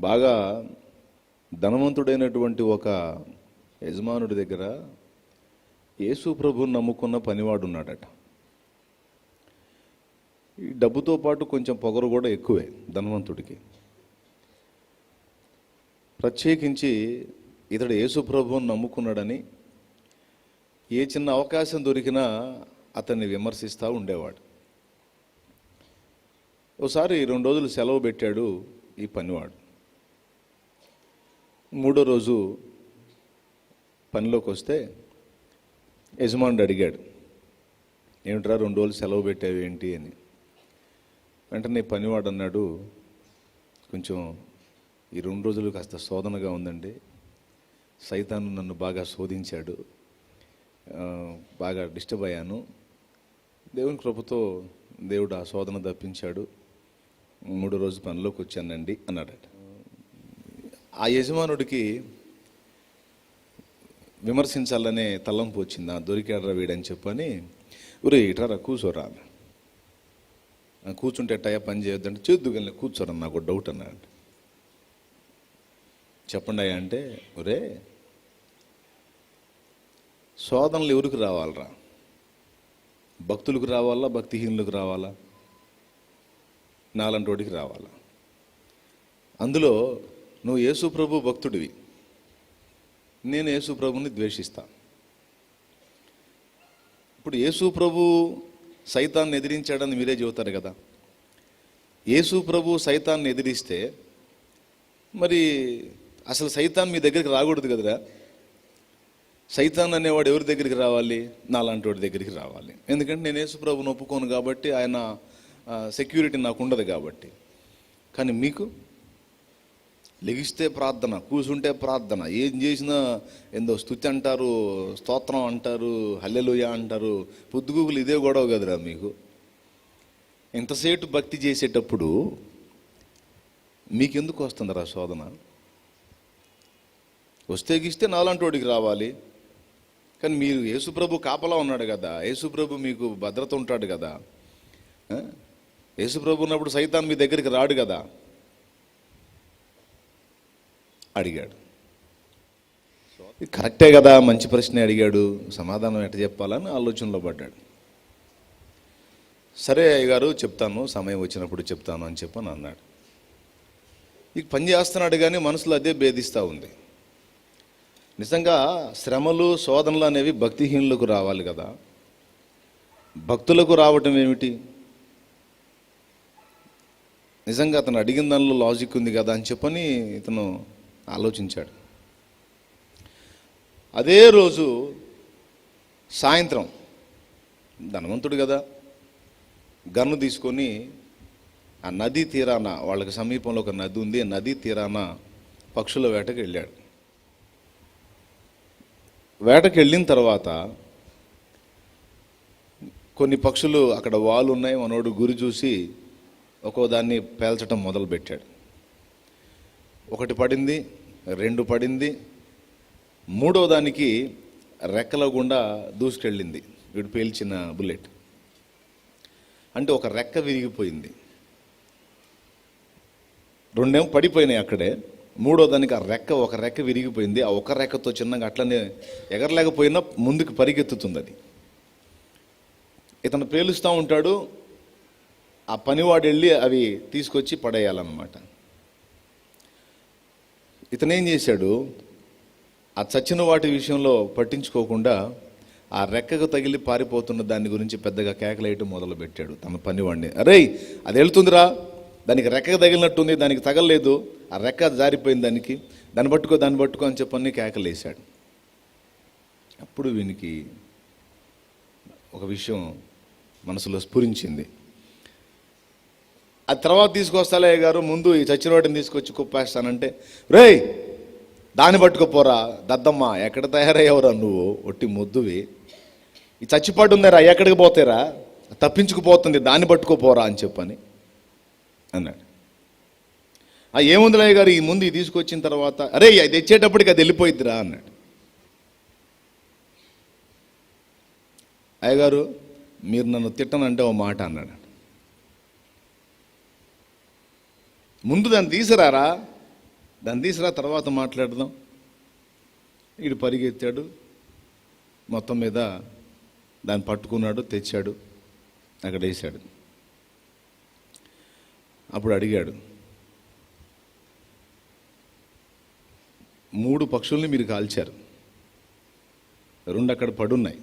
బాగా ధనవంతుడైనటువంటి ఒక యజమానుడి దగ్గర యేసు ప్రభుని నమ్ముకున్న పనివాడు ఉన్నాడట ఈ డబ్బుతో పాటు కొంచెం పొగరు కూడా ఎక్కువే ధనవంతుడికి. ప్రత్యేకించి ఇతడు యేసు ప్రభువుని నమ్ముకున్నాడని ఏ చిన్న అవకాశం దొరికినా అతన్ని విమర్శిస్తూ ఉండేవాడు. ఒకసారి రెండు రోజులు సెలవు పెట్టాడు ఈ పనివాడు. మూడో రోజు పనిలోకి వస్తే యజమానుడు అడిగాడు ఏమిట్రా రెండు రోజులు సెలవు పెట్టావు ఏంటి? అని. వెంటనే పనివాడు అన్నాడు కొంచెం ఈ రెండు రోజులు కాస్త శోధనగా ఉందండి. సైతాను నన్ను బాగా శోధించాడు. బాగా డిస్టర్బ్ అయ్యాను. దేవుని కృపతో దేవుడు ఆ శోధన తప్పించాడు. మూడో రోజు పనిలోకి వచ్చానండి అన్నాడట. ఆ యజమానుడికి విమర్శించాలనే తలంపు వచ్చింది. ఆ దొరికాడరా వీడని చెప్పని ఒరే ఇట్రా కూర్చోరా కూర్చుంటే టయా పని చేయొద్దంటే చేద్దు కూర్చోరా నాకు డౌట్ అన్నాడు చెప్పండి అయ్యా అంటే ఒరే శోధనలు ఎవరికి రావాలరా? భక్తులకు రావాలా భక్తిహీనులకు రావాలా? నాలంటి వాడికి రావాలా? అందులో నువ్వు యేసు ప్రభు భక్తుడివి. నేను యేసు ప్రభుని ద్వేషిస్తా. ఇప్పుడు యేసు ప్రభు సైతాన్ని ఎదిరించాడని మీరే చెబుతారు కదా. యేసు ప్రభు సైతాన్ని ఎదిరిస్తే మరి అసలు సైతాన్ మీ దగ్గరికి రాకూడదు కదరా? సైతాన్ అనేవాడు ఎవరి దగ్గరికి రావాలి? నాలాంటి వాడి దగ్గరికి రావాలి. ఎందుకంటే నేను యేసు ప్రభుని ఒప్పుకోను కాబట్టి ఆయన సెక్యూరిటీ నాకు ఉండదు కాబట్టి. కానీ మీకు? లెగిస్తే ప్రార్థన కూసుంటే ప్రార్థన. ఏం చేసినా ఏందో స్థుతి అంటారు స్తోత్రం అంటారు హల్లెలూయ అంటారు. పొద్దుగూకులు ఇదే గొడవ కదరా మీకు? ఇంతసేటు భక్తి చేసేటప్పుడు మీకెందుకు వస్తుందిరా శోధన? వస్తే గిస్తే నాలంటోడికి రావాలి. కానీ మీరు యేసుప్రభు కాపలా ఉన్నాడు కదా యేసుప్రభు మీకు భద్రత ఉంటాడు కదా యేసుప్రభు ఉన్నప్పుడు సైతాన్ మీ దగ్గరికి రాడు కదా. అడిగాడు. ఇది కరెక్టే కదా మంచి ప్రశ్నే అడిగాడు. సమాధానం ఎట చెప్పాలని ఆలోచనలో పడ్డాడు. సరే అయ్యగారు చెప్తాను. సమయం వచ్చినప్పుడు చెప్తాను అని చెప్పని అన్నాడు. ఇక పని చేస్తున్నాడు కానీ మనసులో అదే భేదిస్తూ ఉంది. నిజంగా శ్రమలు శోధనలు అనేవి భక్తిహీనులకు రావాలి కదా. భక్తులకు రావటం ఏమిటి? నిజంగా అతను అడిగిన దానిలో లాజిక్ ఉంది కదా అని చెప్పని ఇతను ఆలోచించాడు. అదే రోజు సాయంత్రం ధనవంతుడు కదా గన్ను తీసుకొని ఆ నదీ తీరాన వాళ్ళకి సమీపంలో ఒక నది ఉంది నదీ తీరాన పక్షుల వేటకు వెళ్ళాడు. వేటకు వెళ్ళిన తర్వాత కొన్ని పక్షులు అక్కడ వాలు ఉన్నాయి మనోడు గురి చూసి ఒక్కో దాన్ని పేల్చడం మొదలుపెట్టాడు. ఒకటి పడింది రెండు పడింది. మూడో దానికి రెక్కల గుండా దూసుకెళ్ళింది. వీడు పేల్చిన బుల్లెట్. అంటే ఒక రెక్క విరిగిపోయింది. రెండేమో పడిపోయినాయి అక్కడే. మూడో దానికి ఆ రెక్క ఒక రెక్క విరిగిపోయింది. ఆ ఒక రెక్కతో చిన్నగా అట్లనే ఎగరలేకపోయినా ముందుకు పరిగెత్తుతుంది అది ఇతను పేలుస్తూ ఉంటాడు. ఆ పనివాడు వెళ్ళి అవి తీసుకొచ్చి పడేయాలన్నమాట. ఇతను ఏం చేశాడు? ఆ చచ్చిన వాటి విషయంలో పట్టించుకోకుండా ఆ రెక్కకు తగిలి పారిపోతున్న దాని గురించి పెద్దగా కేకలేయటం మొదలుపెట్టాడు. తమ తన పనివాడిని. అరే అది వెళ్తుందిరా. దానికి రెక్కకు తగిలినట్టుంది దానికి తగలలేదు. ఆ రెక్క జారిపోయింది దానికి. దాన్ని పట్టుకో దాన్ని పట్టుకో అని చెప్పని కేకలేశాడు. అప్పుడు వీనికి ఒక విషయం మనసులో స్ఫురించింది. ఆ తర్వాత తీసుకొస్తాలే గారు ముందు ఈ చచ్చిన వాటిని తీసుకొచ్చి కుప్పేస్తానంటే రేయ్ దాన్ని పట్టుకోపోరా దద్దమ్మ ఎక్కడ తయారయ్యవరా నువ్వు? ఒట్టి ముద్దువి. ఈ చచ్చిపాటు ఉందారా ఎక్కడికి పోతేరా? తప్పించుకుపోతుంది దాన్ని పట్టుకోపోరా అని చెప్పని అన్నాడు. ఆ ఏముందిలే గారు ఈ ముందు తీసుకొచ్చిన తర్వాత అరే అది తెచ్చేటప్పటికి అది వెళ్ళిపోయిద్దిరా అన్నాడు. అయ్యగారు మీరు నన్ను తిట్టనంటే ఓ మాట అన్నాడు. ముందు దాన్ని తీసిరారా? దాన్ని తీసిరా తర్వాత మాట్లాడదాం. ఇడు పరిగెత్తాడు. మొత్తం మీద దాన్ని పట్టుకున్నాడు తెచ్చాడు అక్కడ వేసాడు అప్పుడు అడిగాడు మూడు పక్షుల్ని మీరు కాల్చారు. రెండు అక్కడ పడున్నాయి.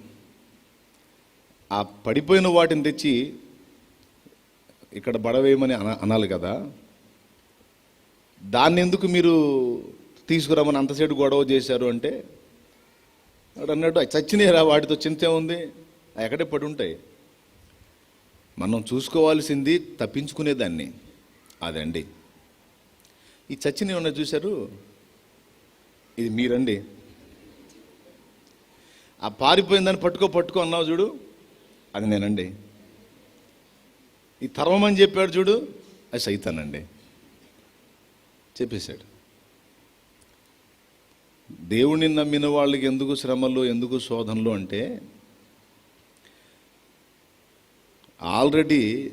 ఆ పడిపోయిన వాటిని తెచ్చి ఇక్కడ బడవేయమని అన అనాలి కదా. దాన్ని ఎందుకు మీరు తీసుకురామని అంతసేపు గొడవ చేశారు అంటే వాడు అన్నట్టు "అవి వాటితో చింత ఉంది. అవి ఎక్కడే పడి ఉంటాయి మనం చూసుకోవాల్సింది తప్పించుకునేదాన్ని. అదండి. ఈ చచ్చినవి ఏమన్నా చూశారు? ఇది మీరండి. ఆ పారిపోయిందని పట్టుకో పట్టుకో అన్నావు చూడు. అది నేనండి. ఈ తర్వమని చెప్పాడు చూడు. అది సైతానండి. చెప్పేశాడు. దేవుణ్ణి నమ్మిన వాళ్ళకి ఎందుకు శ్రమలు ఎందుకు శోధనలు అంటే ఆల్రెడీ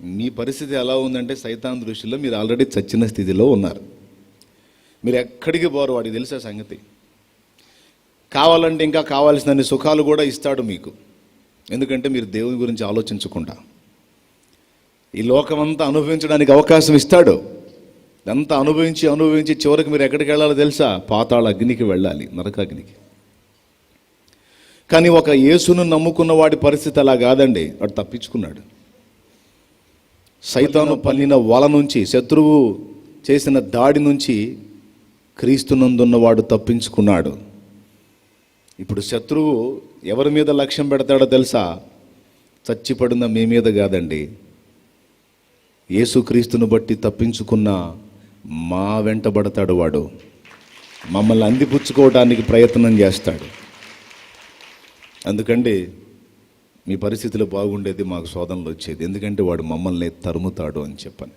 మీ పరిస్థితి ఎలా ఉందంటే సైతాన్ దృష్టిలో మీరు ఆల్రెడీ చచ్చిన స్థితిలో ఉన్నారు. మీరు ఎక్కడికి పోరు వాడికి తెలిసే సంగతి? కావాలంటే ఇంకా కావాల్సిన సుఖాలు కూడా ఇస్తాడు మీకు. ఎందుకంటే మీరు దేవుని గురించి ఆలోచించకుండా. ఈ లోకమంతా అనుభవించడానికి అవకాశం ఇస్తాడు. ఇదంతా అనుభవించి అనుభవించి చివరికి మీరు ఎక్కడికి వెళ్ళాలో తెలుసా? పాతాళ అగ్నికి వెళ్ళాలి నరకాగ్నికి. కానీ ఒక యేసును నమ్ముకున్న వాడి పరిస్థితి అలా కాదండి. వాడు తప్పించుకున్నాడు. సైతాను పల్లిన వల నుంచి శత్రువు చేసిన దాడి నుంచి క్రీస్తునందున్నవాడు తప్పించుకున్నాడు. ఇప్పుడు శత్రువు ఎవరి మీద లక్ష్యం పెడతాడో తెలుసా? చచ్చిపడిన మీ మీద కాదండి. యేసుక్రీస్తును బట్టి తప్పించుకున్న మా వెంటబడతాడు వాడు. మమ్మల్ని అందిపుచ్చుకోవడానికి ప్రయత్నం చేస్తాడు. అందుకండి మీ పరిస్థితులు బాగుండేది మాకు శోధనలు వచ్చేది. ఎందుకంటే వాడు మమ్మల్ని తరుముతాడు అని చెప్పని.